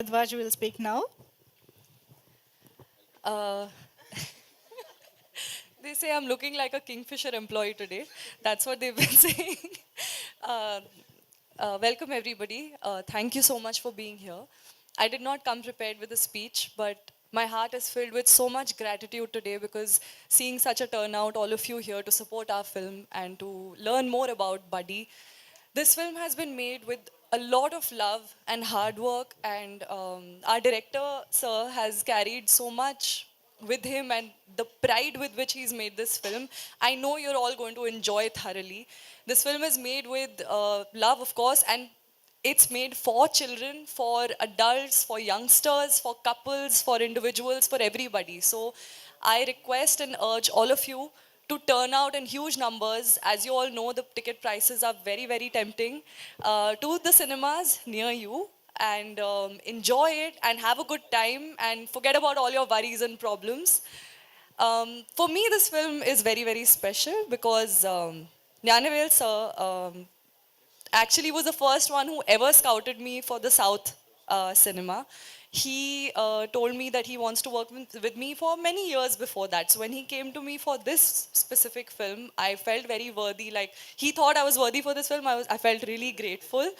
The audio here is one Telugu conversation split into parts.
Bharadwaj will speak now. Uh, they say I'm looking like a Kingfisher employee today. That's what they've been saying. uh, uh, welcome, everybody. Uh, thank you so much for being here. I did not come prepared with a speech, but my heart is filled with so much gratitude today because seeing such a turnout, all of you here to support our film and to learn more about Buddy. This film has been made with a lot of love and hard work, and um, our director, sir, has carried so much with him and the pride with which he's made this film. I know you're all going to enjoy thoroughly. This film is made with uh, love, of course, and it's made for children, for adults, for youngsters, for couples, for individuals, for everybody. So I request and urge all of you to turn out in huge numbers. As you all know, the ticket prices are very, very tempting. Uh, to the cinemas near you and um, enjoy it and have a good time and forget about all your worries and problems. Um, for me, this film is very, very special because um, Jnanavel sir um, actually was the first one who ever scouted me for the South uh, cinema. He uh, told me that he wants to work with, me for many years before that. So when he came to me for this specific film, I felt very worthy. Like he thought I was worthy for this film. I was. I felt really grateful.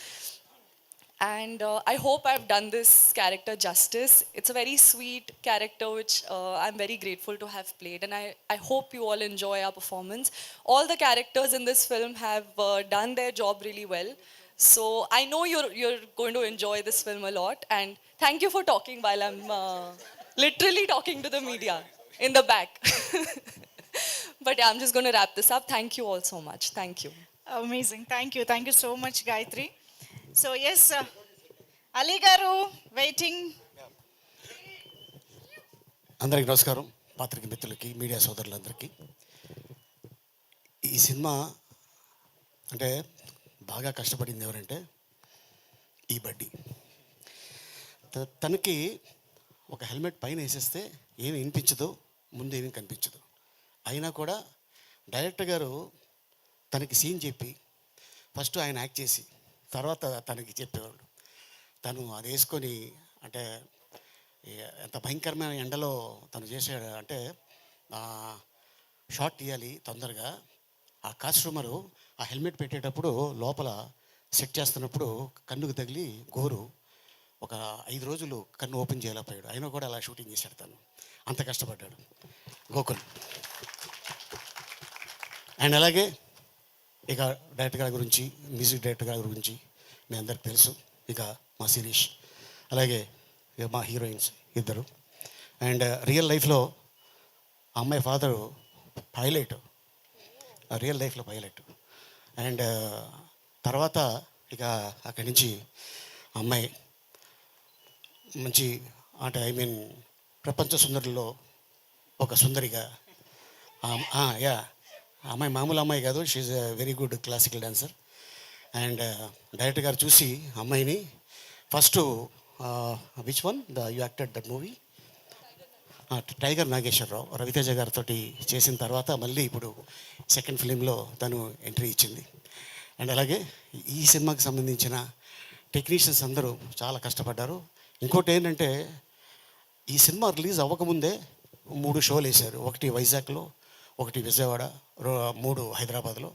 And uh, I hope I've done this character justice. It's a very sweet character, which uh, I'm very grateful to have played. And I, I hope you all enjoy our performance. All the characters in this film have uh, done their job really well. So I know you're, you're going to enjoy this film a lot. And thank you for talking while I'm uh, literally talking to the media in the back. but yeah, I'm just going to wrap this up. Thank you all so much. Thank you. Amazing. Thank you. Thank you so much, Gayatri. So, yes, uh, Ali Garu, waiting. అందరికీ నమస్కారం పాత్రిక మిత్రులకి మీడియా సోదరులందరికీ ఈ సినిమా అంటే బాగా కష్టపడింది ఎవరంటే ఈ బడ్డీ త- తనకి ఒక హెల్మెట్ పైన వేసేస్తే ఏమి వినిపించదు ముందు ఏమీ కనిపించదు. అయినా కూడా డైరెక్టర్ గారు తనకి సీన్ చెప్పి ఫస్ట్ ఆయన యాక్ట్ చేసి తర్వాత తనకి చెప్పేవాడు తను అది వేసుకొని అంటే ఎంత భయంకరమైన ఎండలో తను చేసాడు అంటే షార్ట్ షాట్ తీయాలి తొందరగా. ఆ కాస్ట్యూమరు ఆ హెల్మెట్ పెట్టేటప్పుడు లోపల సెట్ చేస్తున్నప్పుడు కన్నుకు తగిలి గోరు ఒక ఐదు రోజులు కన్ను ఓపెన్ చేయలేకపోయాడు అయినా కూడా అలా షూటింగ్ చేశాడు తను. అంత కష్టపడ్డాడు. గోకుల్. అండ్ అలాగే ఇక డైరెక్టర్ గారి గురించి మ్యూజిక్ డైరెక్టర్ గారి గురించి మీ అందరికి తెలుసు. ఇక మా శిరీష్. అలాగే మా హీరోయిన్స్ ఇద్దరు. అండ్ రియల్ లైఫ్లో ఆ అమ్మాయి ఫాదరు పైలట్ రియల్ లైఫ్లో పైలట్. అండ్ తర్వాత ఇక అక్కడి నుంచి అమ్మాయి మంచి అంటే ఐ మీన్ ప్రపంచ సుందరుల్లో ఒక సుందరిగా. యా అమ్మాయి మామూలు అమ్మాయి కాదు she a very good classical dancer and director గారు చూసి అమ్మాయిని first which one the you acted that movie Tiger Nageswara Rao Ravi Teja గారితో చేసిన తర్వాత మళ్ళీ ఇప్పుడు సెకండ్ ఫిలింలో తను ఎంట్రీ ఇచ్చింది. అండ్ అలాగే ఈ సినిమాకి సంబంధించిన టెక్నీషియన్స్ అందరూ చాలా కష్టపడ్డారు. ఇంకోటి ఏంటంటే ఈ సినిమా రిలీజ్ అవ్వకముందే మూడు షోలు వేశారు. ఒకటి వైజాగ్లో ఒకటి విజయవాడ రో- మూడు హైదరాబాద్లో.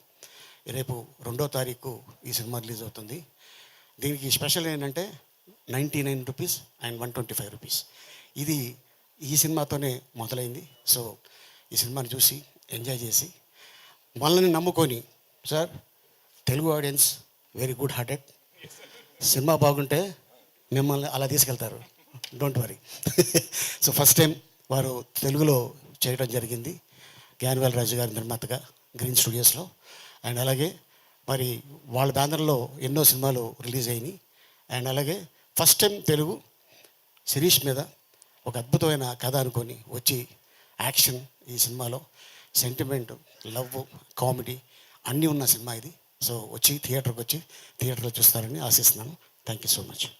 రేపు రెండో తారీఖు ఈ సినిమా రిలీజ్ అవుతుంది. దీనికి స్పెషల్ ఏంటంటే ninety nine rupees and one twenty five rupees. ఇది ఈ సినిమాతోనే మొదలైంది. సో ఈ సినిమాని చూసి ఎంజాయ్ చేసి మనల్ని నమ్ముకొని sir Telugu audiences very good hearted. Cinema బాగుంటే మిమ్మల్ని అలా తీసుకెళ్తారు. Don't worry. So first time వారు తెలుగులో చేయడం జరిగింది. జ్ఞానవేల్ రాజు గారి నిర్మాతగా గ్రీన్ స్టూడియోస్లో. అండ్ అలాగే మరి వాళ్ళ బ్యానర్లో ఎన్నో సినిమాలు రిలీజ్ అయినాయి. అండ్ అలాగే ఫస్ట్ టైం తెలుగు శిరీష్ మీద ఒక అద్భుతమైన కథ అనుకొని వచ్చి యాక్షన్ ఈ సినిమాలో. సెంటిమెంట్ లవ్ కామెడీ అన్నీ ఉన్న సినిమా ఇది. సో వచ్చి థియేటర్కి వచ్చి థియేటర్లో చూస్తారని ఆశిస్తున్నాను. Thank you so much